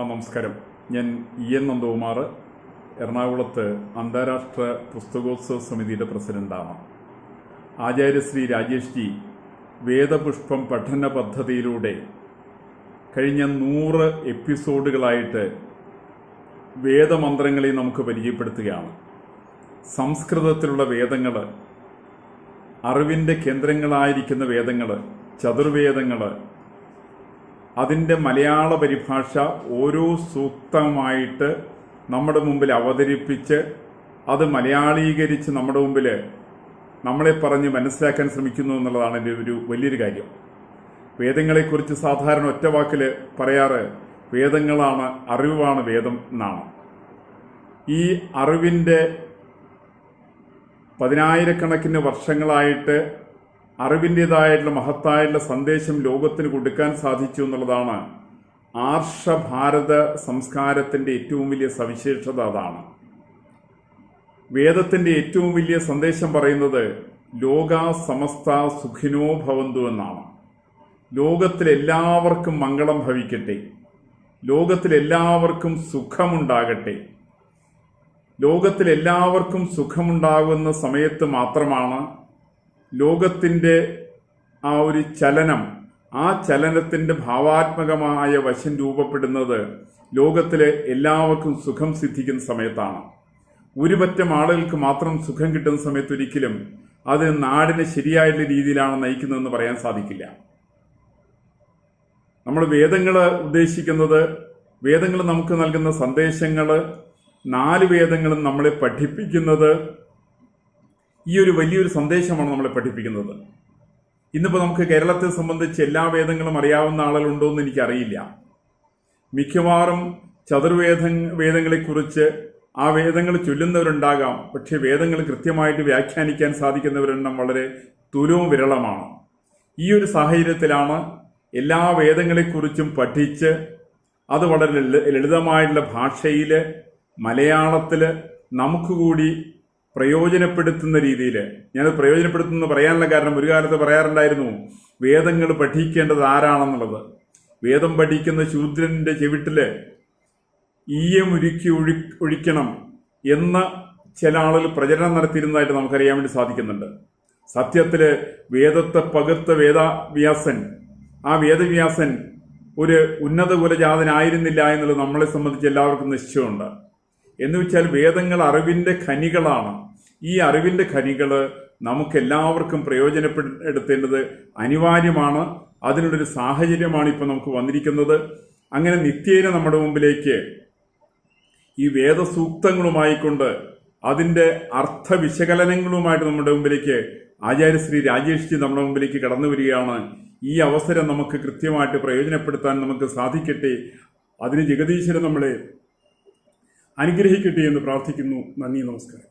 നമസ്കാരം. ഞാൻ E N Nandakumar എറണാകുളത്ത് അന്താരാഷ്ട്ര പുസ്തകോത്സവ സമിതിയുടെ പ്രസിഡന്റാണ്. ആചാര്യശ്രീ രാജേഷ് ജി വേദപുഷ്പം പഠന പദ്ധതിയിലൂടെ കഴിഞ്ഞ നൂറ് എപ്പിസോഡുകളായിട്ട് വേദമന്ത്രങ്ങളെ നമുക്ക് പരിചയപ്പെടുത്തുകയാണ്. സംസ്കൃതത്തിലുള്ള വേദങ്ങൾ അറിവിന്റെ കേന്ദ്രങ്ങളായിരിക്കുന്ന വേദങ്ങൾ ചതുർവേദങ്ങൾ അതിന്റെ മലയാള പരിഭാഷ ഓരോ സൂക്തമായിട്ട് നമ്മുടെ മുമ്പിൽ അവതരിപ്പിച്ച് അത് മലയാളീകരിച്ച് നമ്മുടെ മുമ്പിൽ നമ്മളെ പറഞ്ഞ് മനസ്സിലാക്കാൻ ശ്രമിക്കുന്നു എന്നുള്ളതാണ് എന്റെ ഒരു വലിയൊരു കാര്യം. വേദങ്ങളെക്കുറിച്ച് സാധാരണ ഒറ്റ വാക്കിൽ പറയാറ് വേദങ്ങളാണ് അറിവാണ് വേദം എന്നാണ്. ഈ അറിവിന്റെ പതിനായിരക്കണക്കിന് വർഷങ്ങളായിട്ട് അറിവിന്റെതായിട്ടുള്ള മഹത്തായിട്ടുള്ള സന്ദേശം ലോകത്തിന് കൊടുക്കാൻ സാധിച്ചു എന്നുള്ളതാണ് ആർഷഭാരത സംസ്കാരത്തിന്റെ ഏറ്റവും വലിയ സവിശേഷത അതാണ്. വേദത്തിന്റെ ഏറ്റവും വലിയ സന്ദേശം പറയുന്നത് ലോക സമസ്ത സുഖിനോ ഭവന്തു എന്നാണ്. ലോകത്തിലെല്ലാവർക്കും മംഗളം ഭവിക്കട്ടെ. ലോകത്തിലെല്ലാവർക്കും സുഖമുണ്ടാകട്ടെ. ലോകത്തിലെല്ലാവർക്കും സുഖമുണ്ടാകുന്ന സമയത്ത് മാത്രമാണ് ലോകത്തിന്റെ ആ ഒരു ചലനം ആ ചലനത്തിന്റെ ഭാവാത്മകമായ വശം രൂപപ്പെടുന്നത് ലോകത്തിലെ എല്ലാവർക്കും സുഖം സിദ്ധിക്കുന്ന സമയത്താണ്. ഒരുപറ്റം ആളുകൾക്ക് മാത്രം സുഖം കിട്ടുന്ന സമയത്ത് ഒരിക്കലും അത് നാടിനെ ശരിയായിട്ടുള്ള രീതിയിലാണ് നയിക്കുന്നതെന്ന് പറയാൻ സാധിക്കില്ല. നമ്മൾ വേദങ്ങൾ ഉദ്ദേശിക്കുന്നത് വേദങ്ങൾ നമുക്ക് നൽകുന്ന സന്ദേശങ്ങൾ നാല് വേദങ്ങളും നമ്മളെ പഠിപ്പിക്കുന്നത് ഈ ഒരു വലിയൊരു സന്ദേശമാണ് നമ്മളെ പഠിപ്പിക്കുന്നത്. ഇന്നിപ്പോൾ നമുക്ക് കേരളത്തെ സംബന്ധിച്ച് എല്ലാ വേദങ്ങളും അറിയാവുന്ന ആളുകളുണ്ടോ എന്ന് എനിക്കറിയില്ല. മിക്കവാറും ചതുർവേദ വേദങ്ങളെക്കുറിച്ച് ആ വേദങ്ങൾ ചൊല്ലുന്നവരുണ്ടാകാം. പക്ഷേ വേദങ്ങൾ കൃത്യമായിട്ട് വ്യാഖ്യാനിക്കാൻ സാധിക്കുന്നവരെണ്ണം വളരെ തുലവും വിരളമാണ്. ഈ ഒരു സാഹചര്യത്തിലാണ് എല്ലാ വേദങ്ങളെക്കുറിച്ചും പഠിച്ച് അത് വളരെ ലളിതമായിട്ടുള്ള ഭാഷയിൽ മലയാളത്തിൽ നമുക്ക് കൂടി പ്രയോജനപ്പെടുത്തുന്ന രീതിയിൽ ഞാനത് പ്രയോജനപ്പെടുത്തുന്ന പറയാനുള്ള കാരണം ഒരു കാലത്ത് പറയാറുണ്ടായിരുന്നു വേദങ്ങൾ പഠിക്കേണ്ടത് ആരാണെന്നുള്ളത്. വേദം പഠിക്കുന്ന ശൂദ്രന്റെ ചെവിട്ടിൽ ഈയമുരുക്കി ഒഴി ഒഴിക്കണം എന്ന ചില ആളുകൾ പ്രചരണം നടത്തിയിരുന്നതായിട്ട് നമുക്കറിയാൻ വേണ്ടി സാധിക്കുന്നുണ്ട്. സത്യത്തിൽ വേദത്തെ പകുത്ത വേദവ്യാസൻ ആ വേദവ്യാസൻ ഒരു ഉന്നത കുലജാതനായിരുന്നില്ല എന്നുള്ളത് നമ്മളെ സംബന്ധിച്ച് എല്ലാവർക്കും നിശ്ചയമുണ്ട്. എന്ന് വെച്ചാൽ വേദങ്ങൾ അറിവിന്റെ ഖനികളാണ്. ഈ അറിവിന്റെ ഖനികൾ നമുക്ക് എല്ലാവർക്കും പ്രയോജനപ്പെടുത്തേണ്ടത് അനിവാര്യമാണ്. അതിനുള്ളൊരു സാഹചര്യമാണ് ഇപ്പോൾ നമുക്ക് വന്നിരിക്കുന്നത്. അങ്ങനെ നിത്യേന നമ്മുടെ മുമ്പിലേക്ക് ഈ വേദസൂക്തങ്ങളുമായിക്കൊണ്ട് അതിന്റെ അർത്ഥ വിശകലനങ്ങളുമായിട്ട് നമ്മുടെ മുമ്പിലേക്ക് ആചാര്യശ്രീ രാജേഷ് ജി നമ്മുടെ മുമ്പിലേക്ക് കടന്നു വരികയാണ്. ഈ അവസരം നമുക്ക് കൃത്യമായിട്ട് പ്രയോജനപ്പെടുത്താൻ നമുക്ക് സാധിക്കട്ടെ. അതിന് ജഗദീശ്വരൻ നമ്മളെ അനുഗ്രഹിക്കട്ടെ എന്ന് പ്രാർത്ഥിക്കുന്നു. നന്ദി നമസ്കാരം.